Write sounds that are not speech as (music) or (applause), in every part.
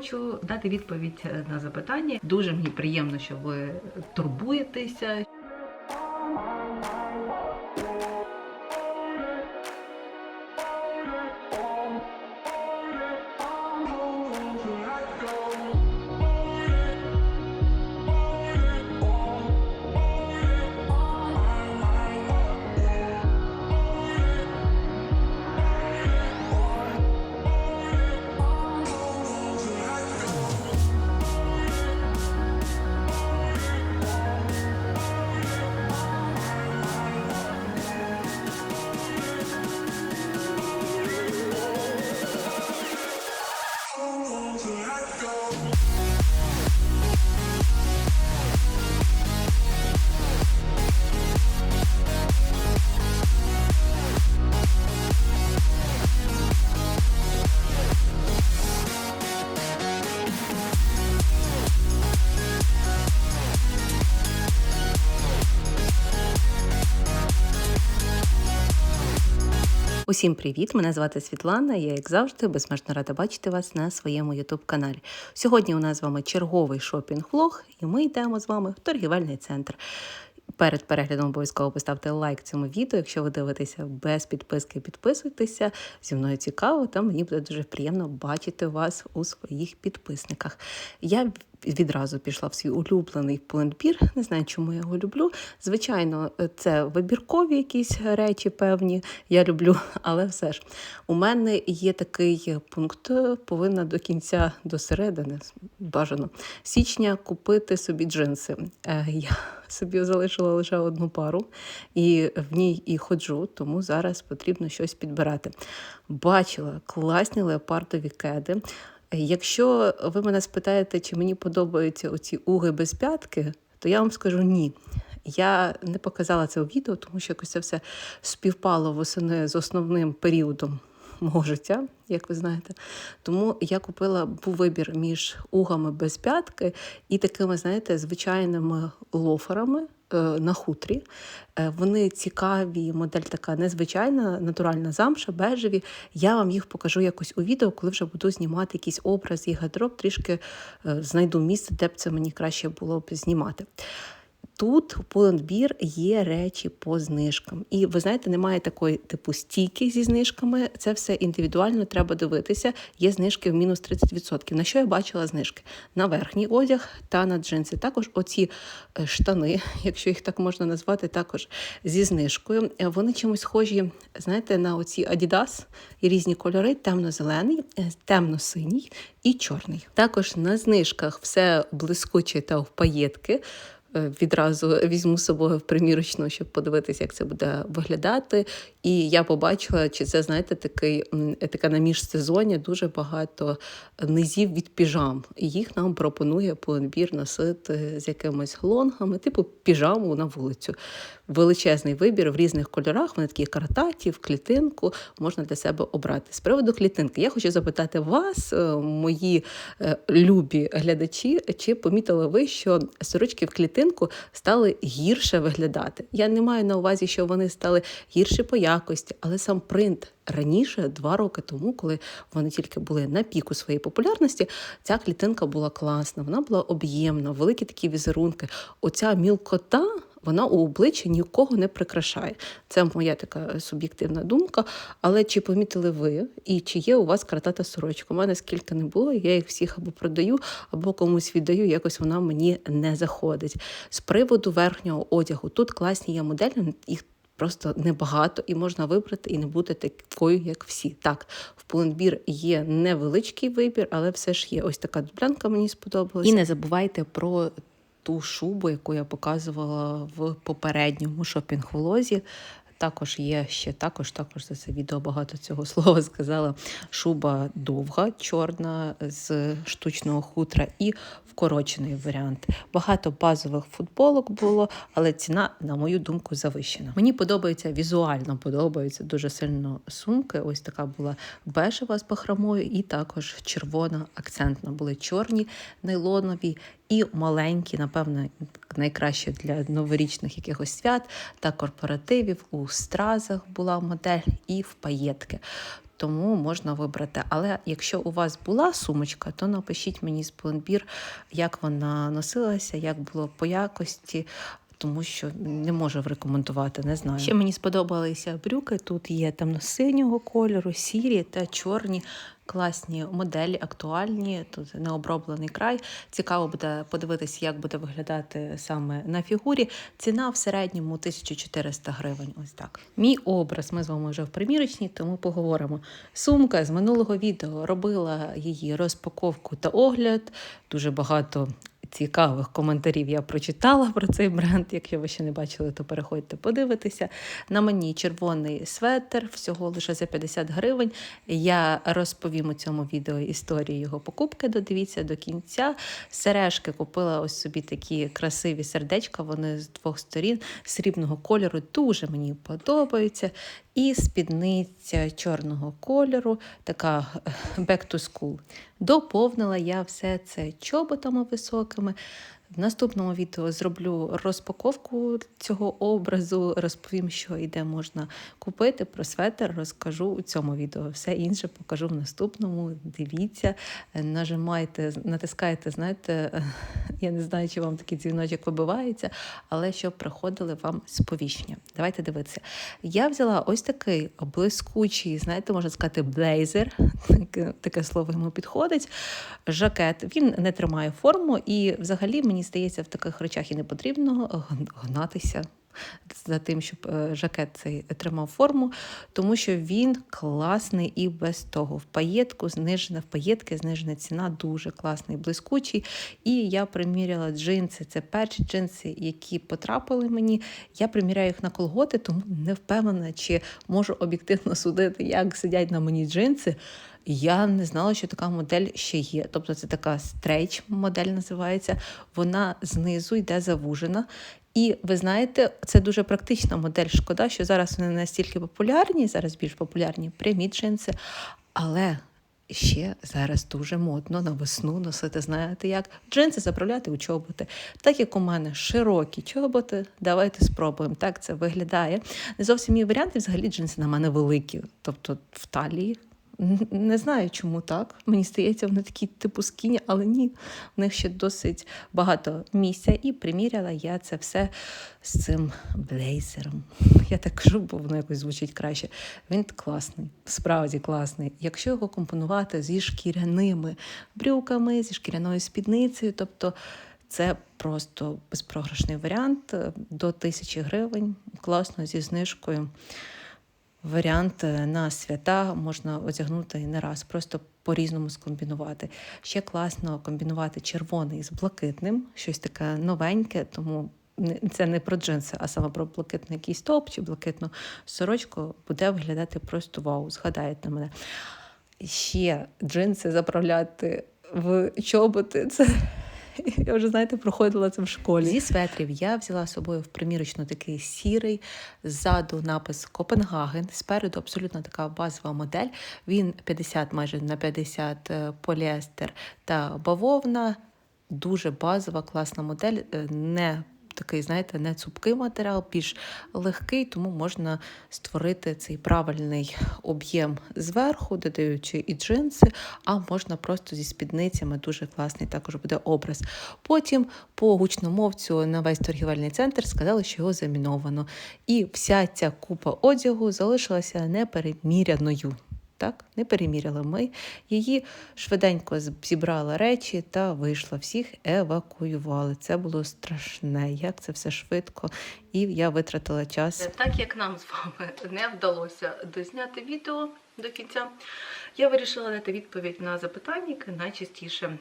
хочу дати відповідь на запитання. Дуже мені приємно, що ви турбуєтеся. Усім привіт! Мене звати Світлана. Я, як завжди, безмежно рада бачити вас на своєму youtube каналі. Сьогодні у нас з вами черговий шопінг-влог, і ми йдемо з вами в торгівельний центр. Перед переглядом обов'язково поставте лайк цьому відео. Якщо ви дивитеся без підписки, підписуйтеся. Зі мною цікаво, та мені буде дуже приємно бачити вас у своїх підписниках. Я відразу пішла в свій улюблений плентбір. Не знаю, чому я його люблю. Звичайно, це вибіркові якісь речі певні. Я люблю, (laughs) але все ж у мене є такий пункт, повинна до кінця до середини бажано січня купити собі джинси. Е, Я (laughs) собі залишила лише одну пару і в ній і ходжу, тому зараз потрібно щось підбирати. Бачила класні леопардові кеди. Якщо ви мене спитаєте, чи мені подобаються оці уги без п'ятки, то я вам скажу ні. Я не показала це у відео, тому що якось це все співпало восени з основним періодом мого життя, як ви знаєте. Тому я купила був вибір між угами без п'ятки і такими, знаєте, звичайними лоферами. На хутрі. Вони цікаві, модель така незвичайна, натуральна замша, бежеві. Я вам їх покажу якось у відео, коли вже буду знімати якийсь образ і гардероб, трішки знайду місце, де б це мені краще було б знімати. Тут у Pull&Bear є речі по знижкам. І ви знаєте, немає такої типу стійки зі знижками. Це все індивідуально треба дивитися. Є знижки в мінус 30%. На що я бачила знижки? На верхній одяг та на джинси. Також оці штани, (laughs) якщо їх так можна назвати, також зі знижкою. Вони чимось схожі, знаєте, на оці Adidas і різні кольори: темно-зелений, темно-синій і чорний. Також на знижках все блискуче та в паєтки. Відразу візьму з собою в примірочну, щоб подивитися, як це буде виглядати. І я побачила, чи це, знаєте, такий така на міжсезоні дуже багато низів від піжам. І їх нам пропонує Pull&Bear носити з якимись лонгами, типу піжаму на вулицю. Величезний вибір в різних кольорах. Вони такі картаті, в клітинку можна для себе обрати. З приводу клітинки, я хочу запитати вас, мої любі глядачі, чи помітили ви, що сорочки в клітинку стали гірше виглядати? Я не маю на увазі, що вони стали гірше по якості, але сам принт раніше, два роки тому, коли вони тільки були на піку своєї популярності, ця клітинка була класна, вона була об'ємна, великі такі візерунки. Оця мілкота. Вона у обличчя нікого не прикрашає. Це моя така суб'єктивна думка. Але чи помітили ви і чи є у вас картата сорочка? У мене скільки не було, я їх всіх або продаю, або комусь віддаю, якось вона мені не заходить. З приводу верхнього одягу тут класні є моделі, їх Просто небагато і можна вибрати і не бути такою, як всі. Так, в Pull&Bear є невеличкий вибір, але все ж є ось така дублянка, мені сподобалася. І не забувайте про ту шубу, яку я показувала в попередньому шопінг-влозі. Також є ще також, також за це відео багато цього (laughs) слова сказала. Шуба довга, чорна з штучного хутра і вкорочений варіант. Багато базових футболок було, але ціна, на мою думку, завищена. Мені подобається візуально, подобаються дуже сильно сумки. Ось така була бежева з бахромою, і також червона акцентна. Були чорні, нейлонові. І маленькі, напевно, найкраще для новорічних якихось свят та корпоративів. У стразах була модель і в паєтки. тому можна вибрати. Але якщо у вас була сумочка, то напишіть мені з пломбір, як вона носилася, як було по якості. Тому що не можу рекомендувати, не знаю. Ще мені сподобалися брюки. Тут є темно-синього кольору, сірі та чорні. Класні моделі, актуальні. Тут необроблений край. Цікаво буде подивитися, як буде виглядати саме на фігурі. Ціна в середньому 1400 гривень. Ось так. Мій образ. Ми з вами вже в примірочній, тому поговоримо. Сумка з минулого відео робила її розпаковку та огляд. Дуже багато цікавих коментарів я прочитала про цей бренд. Якщо ви ще не бачили, то переходьте подивитися. На мені червоний светр, всього лише за 50 гривень. Я розповім у цьому відео історію його покупки. Додивіться до кінця. Сережки купила ось собі такі красиві сердечка. Вони з двох сторін срібного кольору. Дуже мені подобаються. І спідниця чорного кольору, така е, back to school. Доповнила я все це чоботами високими. В наступному відео зроблю розпаковку цього образу, розповім, що і де можна купити. Про светр розкажу у цьому відео. Все інше покажу в наступному. Дивіться, нажимайте, натискайте, знаєте, (laughs) я не знаю, чи вам такий дзвіночок вибивається, але щоб приходили вам сповіщення. Давайте дивитися. Я взяла ось такий блискучий, знаєте, можна сказати, блейзер. Таке слово йому підходить. Жакет. Він не тримає форму, і взагалі мені здається, в таких речах і не потрібно гнатися. За тим, щоб е, жакет цей тримав форму, тому що він класний і без того. В паєтку знижена, в паєтки знижена ціна, дуже класний, блискучий. І я приміряла джинси. Це перші джинси, які потрапили мені. Я приміряю їх на колготи, тому не впевнена, чи можу об'єктивно судити, як сидять на мені джинси. Я не знала, що така модель ще є. Тобто це така стрейч модель називається. Вона знизу йде завужена. І ви знаєте, це дуже практична модель. Шкода, що зараз вони настільки популярні, зараз більш популярні прямі джинси. Але ще зараз дуже модно на весну носити, знаєте як? Джинси заправляти у чоботи. Так як у мене широкі чоботи, давайте спробуємо. Так це виглядає. Не зовсім мій варіант, і взагалі джинси на мене великі, тобто в талії. Не знаю, чому так. Мені здається, вони такі типу скіні, але ні, в них ще досить багато місця. І приміряла я це все з цим блейзером. Я так кажу, бо воно якось звучить краще. Він класний, справді класний. Якщо його компонувати зі шкіряними брюками, зі шкіряною спідницею, тобто. Це просто безпрограшний варіант до тисячі гривень, класно зі знижкою варіант е, на свята можна одягнути не раз, просто по-різному скомбінувати. Ще класно комбінувати червоний з блакитним, щось таке новеньке, тому. Це не про джинси, а саме про блакитний якийсь топ чи блакитну сорочку буде виглядати просто вау, згадаєте мене. Ще джинси заправляти в чоботи. Це (laughs) Я вже, знаєте, проходила це в школі. Зі светрів я взяла з собою в примірочну такий сірий, ззаду напис Копенгаген. Спереду абсолютно така базова модель. Він 50 майже на 50 е, поліестер та бавовна. Дуже базова, класна модель. Е, не такий, знаєте, не цупкий матеріал, більш легкий, тому можна створити цей правильний об'єм зверху, додаючи і джинси, а можна просто зі спідницями дуже класний також буде образ. Потім по гучномовцю на весь торгівельний центр сказали, що його заміновано. І вся ця купа одягу залишилася непереміряною так не переміряли ми. Її швиденько зібрала речі та вийшла. Всіх евакуювали. Це було страшне, як це все швидко, і я витратила час. Так як нам з вами не вдалося дозняти відео до кінця, я вирішила дати відповідь на запитання, найчастіше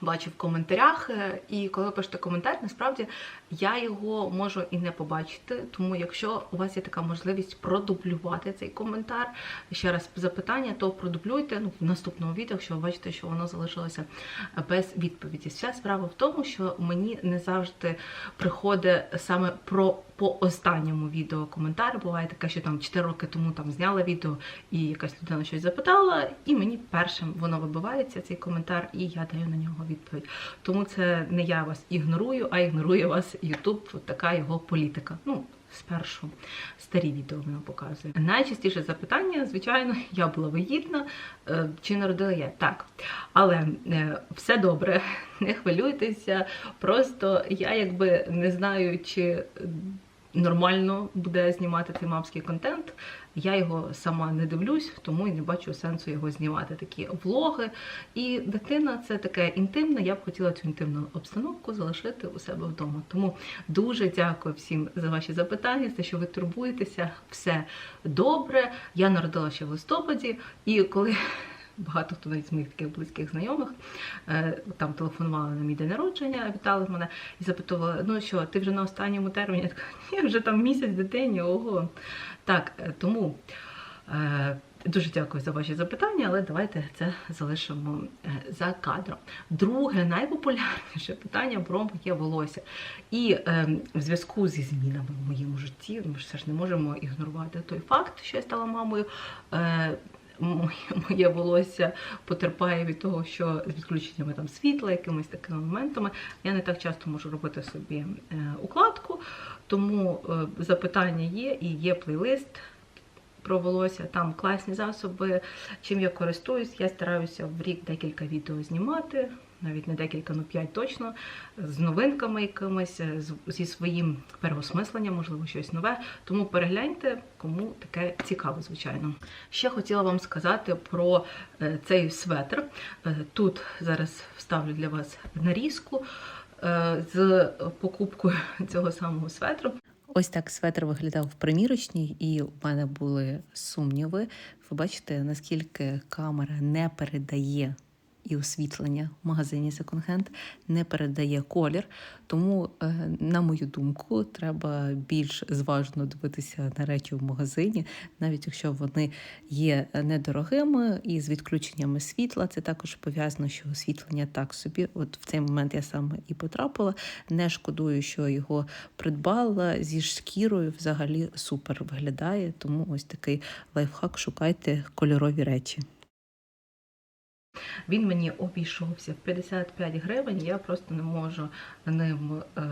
бачу в коментарях. Е, і коли пишете коментар, насправді я його можу і не побачити. Тому, якщо у вас є така можливість продублювати цей коментар, ще раз запитання, то продублюйте ну, в наступному відео, якщо ви бачите, що воно залишилося без відповіді. Вся справа в тому, що мені не завжди приходить саме про по останньому відео коментар. Буває таке, що там 4 роки тому там зняла відео і якась людина щось запитала, і мені першим воно вибивається, цей коментар, і я даю на нього відповідь. Тому це не я вас ігнорую, а ігнорує вас Ютуб. Така його політика. Ну, спершу старі відео вона показує. Найчастіше запитання, звичайно, я була вагітна, е, чи народила я так. Але е, все добре, (laughs) не хвилюйтеся. Просто я якби не знаю, чи нормально буде знімати цей мамський контент. Я його сама не дивлюсь, тому і не бачу сенсу його знімати. Такі влоги. І дитина це таке інтимне. Я б хотіла цю інтимну обстановку залишити у себе вдома. Тому дуже дякую всім за ваші запитання, за що ви турбуєтеся. Все добре. Я народила ще в листопаді, і коли. Багато хто навіть з моїх таких близьких знайомих е, там телефонували на мій день народження, вітали мене і запитували: ну що, ти вже на останньому терміні? Я така, ні, вже там місяць дитині, ого. Так, е, тому е, дуже дякую за ваші запитання, але давайте це залишимо за кадром. Друге, найпопулярніше питання про моє волосся. І е, в зв'язку зі змінами в моєму житті, ми ж все ж не можемо ігнорувати той факт, що я стала мамою. Е, моє, волосся потерпає від того, що з відключеннями там світла, якимись такими моментами, я не так часто можу робити собі е, укладку, тому е, запитання є і є плейлист. Про волосся, там класні засоби. Чим я користуюсь, я стараюся в рік декілька відео знімати, навіть не декілька, ну п'ять точно, з новинками якимись, зі своїм переосмисленням, можливо, щось нове. Тому перегляньте, кому таке цікаво, звичайно. Ще хотіла вам сказати про е, цей светр. Е, Тут зараз вставлю для вас нарізку е, з покупкою (laughs) цього самого светру. Ось так светр виглядав в примірочній, і у мене були сумніви. Ви бачите, наскільки камера не передає і освітлення в магазині Hand не передає колір. Тому, е, на мою думку, треба більш зважно дивитися на речі в магазині, навіть якщо вони є недорогими і з відключеннями світла. Це також пов'язано, що освітлення так собі. От в цей момент я саме і потрапила. Не шкодую, що його придбала зі шкірою. Взагалі супер виглядає. Тому ось такий лайфхак. Шукайте кольорові речі. Він мені обійшовся в 55 гривень, я просто не можу ним е,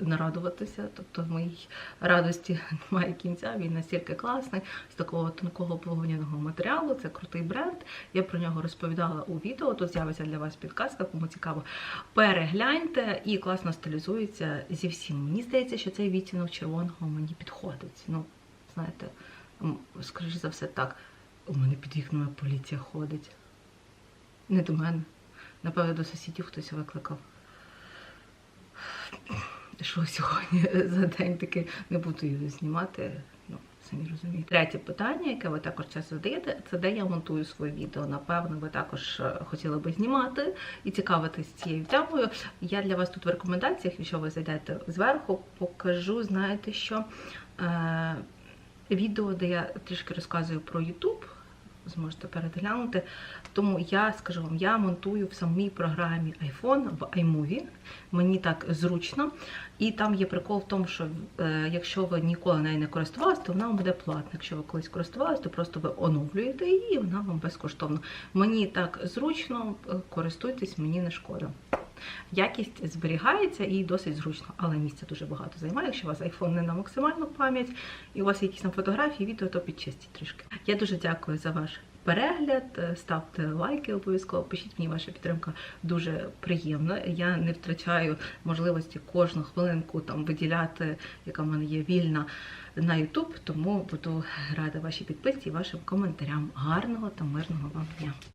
нарадуватися. Тобто в моїй радості (laughs) немає кінця. Він настільки класний, з такого тонкого полоненого матеріалу. Це крутий бренд. Я про нього розповідала у відео. Тут з'явиться для вас підказка, кому цікаво. Перегляньте і класно стилізується зі всім. Мені здається, що цей відтінок червоного мені підходить. Ну, знаєте, скоріш за все так. У мене під вікнами поліція ходить. Не до мене. Напевно, до сусідів хтось викликав. Що сьогодні (laughs) за день таки не буду її знімати. Ну, самі розумієте. Третє питання, яке ви також часто задаєте, це де я монтую своє відео. Напевно, ви також е, хотіли би знімати і цікавитись цією темою. Я для вас тут в рекомендаціях, якщо ви зайдете зверху, покажу, знаєте що, е, відео, де я трішки розказую про YouTube зможете переглянути. Тому я скажу вам, я монтую в самій програмі iPhone в iMovie. Мені так зручно. І там є прикол в тому, що е, якщо ви ніколи нею не користувалися, то вона вам буде платна. Якщо ви колись користувалися, то просто ви оновлюєте її, і вона вам безкоштовна. Мені так зручно, е, користуйтесь, мені не шкода. Якість зберігається і досить зручно, але місця дуже багато займає. Якщо у вас iPhone не на максимальну пам'ять і у вас якісь там фотографії, відео, то підчистіть трішки. Я дуже дякую за ваш перегляд. Ставте лайки обов'язково. Пишіть мені ваша підтримка дуже приємна. Я не втрачаю можливості кожну хвилинку там виділяти, яка в мене є вільна на YouTube, тому буду рада вашій підписці і вашим коментарям. Гарного та мирного вам дня!